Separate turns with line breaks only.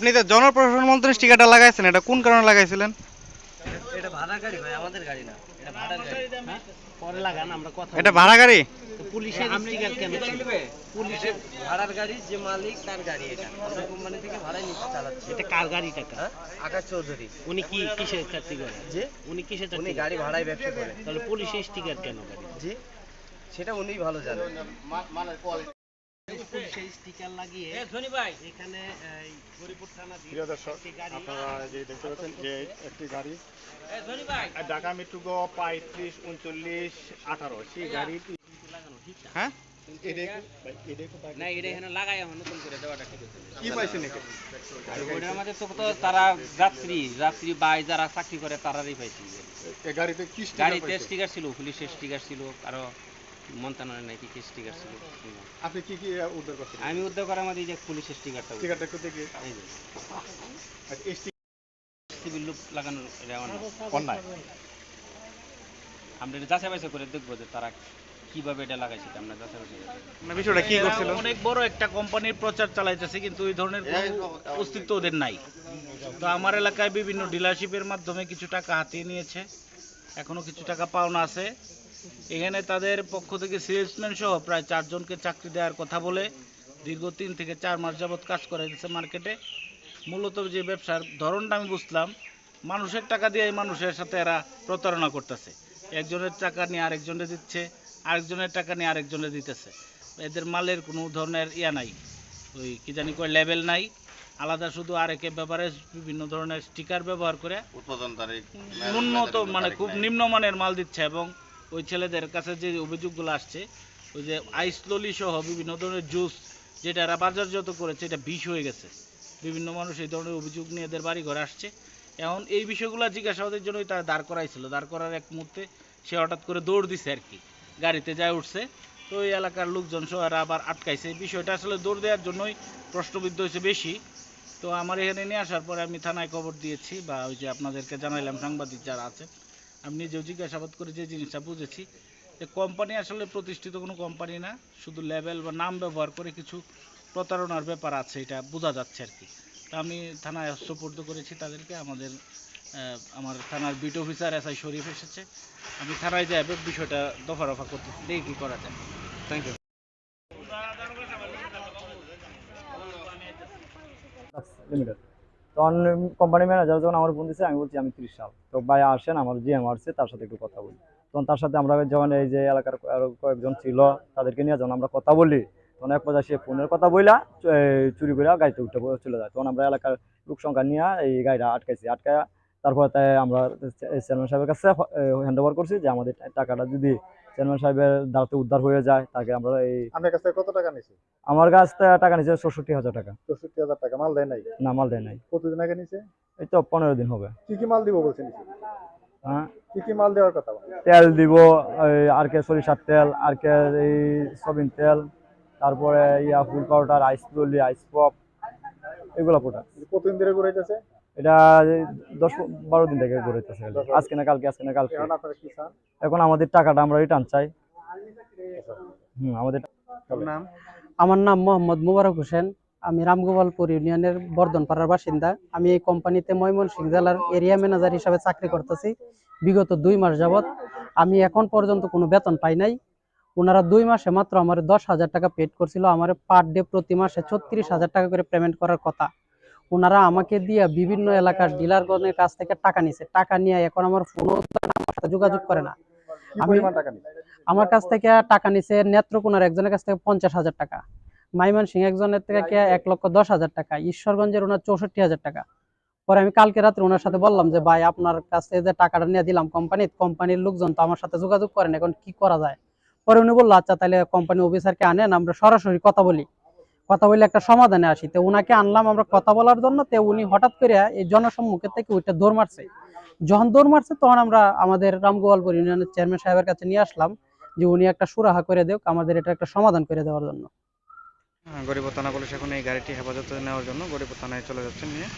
আপনি তো জনপ্রশাসন মন্ত্রী স্টিকারটা লাগাইছেন এটা কোন কারণে লাগাইছিলেন?
এটা ভাড়া গাড়ি ভাই আমাদের গাড়ি না এটা ভাড়া গাড়ি? পরে লাগান আমরা কথা
এটা ভাড়া গাড়ি?
পুলিশের স্টিকার কেন পুলিশের ভাড়ার গাড়ি যে মালিক তার গাড়ি এটা। আমরা কোম্পানি থেকে ভাড়ায় নিতে চালাচ্ছি।
এটা কার গাড়ি টাকা?
আকাশ চৌধুরী।
উনি কি কিসের চাকরি করে?
যে
উনি কিসের চাকরি করে?
গাড়ি ভাড়ায় ব্যবসা করে।
তাহলে পুলিশের স্টিকার কেন গাড়ি?
সেটা উনিই ভালো জানেন।
স্টিকার লাগিয়ে এখানে এই থানা
প্রিয় দর্শক আপনারা যে দেখতে পাচ্ছেন যে একটি গাড়ি ঢাকা মেট্রো পঁয়ত্রিশ উনচল্লিশ আঠারো সেই গাড়িটি
হ্যাঁ?
তারা যাত্রী যাত্রী বাই যারা চাকরি করে তারারই পাইছি।
এই গাড়িতে?
স্টিকার ছিল পুলিশের স্টিকার ছিল আরও মন্ত্রণালয়ের নাকি কি স্টিকার ছিল?
আপনি কি কি উদ্ধার করছেন?
আমি উদ্যোগ করার মধ্যে যে পুলিশের স্টিকারটা
স্টিকারটা
এই যে।
আচ্ছা, এই
লুপ লাগানোর
অন্যায়।
আমরা এটা যাচাই বাছাই করে দেখব যে তারা কীভাবে এটা লাগাইছে আমরা যাচাই বাছাই করে
বিষয়টা কি করছিল?
অনেক বড় একটা কোম্পানির প্রচার চালাইতেছে কিন্তু এই ধরনের অস্তিত্ব ওদের নাই। তো আমার এলাকায় বিভিন্ন ডিলারশিপের মাধ্যমে কিছু টাকা হাতিয়ে নিয়েছে। এখনও কিছু টাকা পাওনা আছে। এখানে তাদের পক্ষ থেকে সেলসম্যান সহ প্রায় চারজনকে চাকরি দেওয়ার কথা বলে দীর্ঘ তিন থেকে চার মাস যাবৎ কাজ করে দিচ্ছে মার্কেটে। মূলত যে ব্যবসার ধরনটা আমি বুঝলাম মানুষের টাকা দিয়ে এই মানুষের সাথে এরা প্রতারণা করতেছে। একজনের টাকা নিয়ে আরেকজনে দিচ্ছে আরেকজনের টাকা নিয়ে আরেকজনে দিতেছে। এদের মালের কোনো ধরনের ইয়া নাই ওই কি জানি কয় লেভেল নাই। আলাদা শুধু আরেকের ব্যাপারে বিভিন্ন ধরনের স্টিকার ব্যবহার করে উন্নত মানে খুব নিম্নমানের মাল দিচ্ছে এবং ওই ছেলেদের কাছে যে অভিযোগগুলো আসছে, ওই যে আইস ললি সহ বিভিন্ন ধরনের জুস যেটা এরা বাজারজাত করেছে, এটা বিষ হয়ে গেছে। বিভিন্ন মানুষ এই ধরনের অভিযোগ নিয়ে এদের বাড়ি ঘরে আসছে। এখন এই বিষয়গুলো জিজ্ঞাসাবাদের জন্যই তারা দাঁড় করাইছিল। দাঁড় করার এক মুহূর্তে সে হঠাৎ করে দৌড় দিছে আর কি, গাড়িতে যায় উঠছে। তো ওই এলাকার লোকজন সহ এরা আবার আটকাইছে। এই বিষয়টা আসলে দৌড় দেওয়ার জন্যই প্রশ্নবিদ্ধ হয়েছে বেশি। তো আমার এখানে নিয়ে আসার পরে আমি থানায় খবর দিয়েছি বা ওই যে আপনাদেরকে জানাইলাম সাংবাদিক যারা আছেন আমি নিজেও জিজ্ঞাসাবাদ করে যে জিনিসটা বুঝেছি। যে কোম্পানি আসলে প্রতিষ্ঠিত কোনো কোম্পানি না শুধু লেভেল বা নাম ব্যবহার করে কিছু প্রতারণার ব্যাপার আছে এটা বোঝা যাচ্ছে আর কি। তা আমি থানায় সুপর্দ করেছি তাদেরকে আমাদের আমার থানার beat officer S I Sharif এসেছে। আমি থানায় যাই বিষয়টা দফা রফা করতে দেখি কী করা যায়।
থ্যাংক ইউ
লিমিটেড তখন কোম্পানি ম্যানেজার যখন আমার ফোন দিচ্ছে আমি বলছি, আমি তিরিশ সাল। তো ভাই আসেন, আমার জিএম আসছে তার সাথে একটু কথা বলি। তখন তার সাথে আমরা যখন এই যে এলাকার কয়েকজন ছিল, তাদেরকে নিয়ে যখন আমরা কথা বলি, তখন এক পর্যায়ে সে ফোনের কথা বইলা চুরি করে গাড়িতে উঠে চলে যায়। তখন আমরা এলাকার লোক সংখ্যা নিয়ে এই গাড়িটা আটকাইছি। আটকায় তারপর তাই আমরা চেয়ারম্যান সাহেবের কাছে হ্যান্ড ওভার করছি যে আমাদের টাকাটা যদি চেয়ারম্যান সাহেবের দ্বারাতে উদ্ধার হয়ে যায় তাকে আমরা এই
আপনার কাছ থেকে কত টাকা নিছে
আমার কাছ থেকে টাকা নিচ্ছে চৌষট্টি হাজার টাকা।
চৌষট্টি হাজার টাকা মাল দেয় নাই?
না মাল দেয় নাই।
কতদিন আগে নিছে
এই তো পনেরো দিন হবে।
কি কি মাল দিব বলছেন?
হ্যাঁ?
কি কি মাল দেওয়ার কথা
তেল দিব আর কে সরিষার তেল আর কে এই সয়াবিন তেল তারপরে ইয়া ফুল পাউডার আইস ললি আইস পপ এগুলো প্রোডাক্ট
কতদিন ধরে ঘুরাইতেছে?
এটা দশ বারো দিন থেকে ঘুরেতেছে আজকে না কালকে আজকে না কালকে।
এখন আপনারা কি চান?
এখন আমাদের টাকাটা আমরা রিটার্ন চাই। হুম আমাদের
আমার নাম মোহাম্মদ মুবারক হোসেন। আমি রামগোপালপুর ইউনিয়নের বর্ধনপাড়ার বাসিন্দা। আমি এই কোম্পানিতে ময়মনসিংহ জেলার এরিয়া ম্যানেজার হিসাবে চাকরি করতেছি বিগত দুই মাস যাবত আমি এখন পর্যন্ত কোনো বেতন পাই নাই। ওনারা দুই মাসে মাত্র আমার দশ হাজার টাকা পেড করছিল। আমার পার ডে প্রতি মাসে ছত্রিশ হাজার টাকা করে পেমেন্ট করার কথা। ওনারা আমাকে দিয়ে বিভিন্ন এলাকার ডিলারগণের কাছ থেকে টাকা নিছে। টাকা নিয়ে এখন আমার ফোনও যোগাযোগ করে না। আমি- আমার কাছ থেকে টাকা নিছে নেত্রকোনার একজনের কাছ থেকে পঞ্চাশ হাজার টাকা। মাইমান সিং একজনের থেকে এক লক্ষ দশ হাজার টাকা। ঈশ্বরগঞ্জের ওনার চৌষট্টি হাজার টাকা। পরে আমি কালকে রাত্রে ওনার সাথে বললাম যে ভাই আপনার কাছে যে টাকাটা নিয়ে দিলাম কোম্পানি কোম্পানির লোকজন তো আমার সাথে যোগাযোগ করেন এখন কি করা যায়? পরে উনি বলল আচ্ছা তাহলে কোম্পানি অফিসারকে আনেন আমরা সরাসরি কথা বলি। কথা বলে একটা সমাধানে আসি। তো উনাকে আনলাম আমরা কথা বলার জন্য। তো উনি হঠাৎ করে এই জনসম্মুখের থেকে ওইটা দৌড় মারছে। যখন দৌড় মারছে তখন আমরা আমাদের রামগোপালপুর ইউনিয়নের চেয়ারম্যান সাহেবের কাছে নিয়ে আসলাম যে উনি একটা সুরাহা করে দেওক আমাদের এটা একটা সমাধান করে দেওয়ার জন্য।
গরিব থানা পুলিশ এখন এই গাড়িটি হেফাজতে নেওয়ার জন্য গরিব থানায় চলে যাচ্ছেন নিয়ে।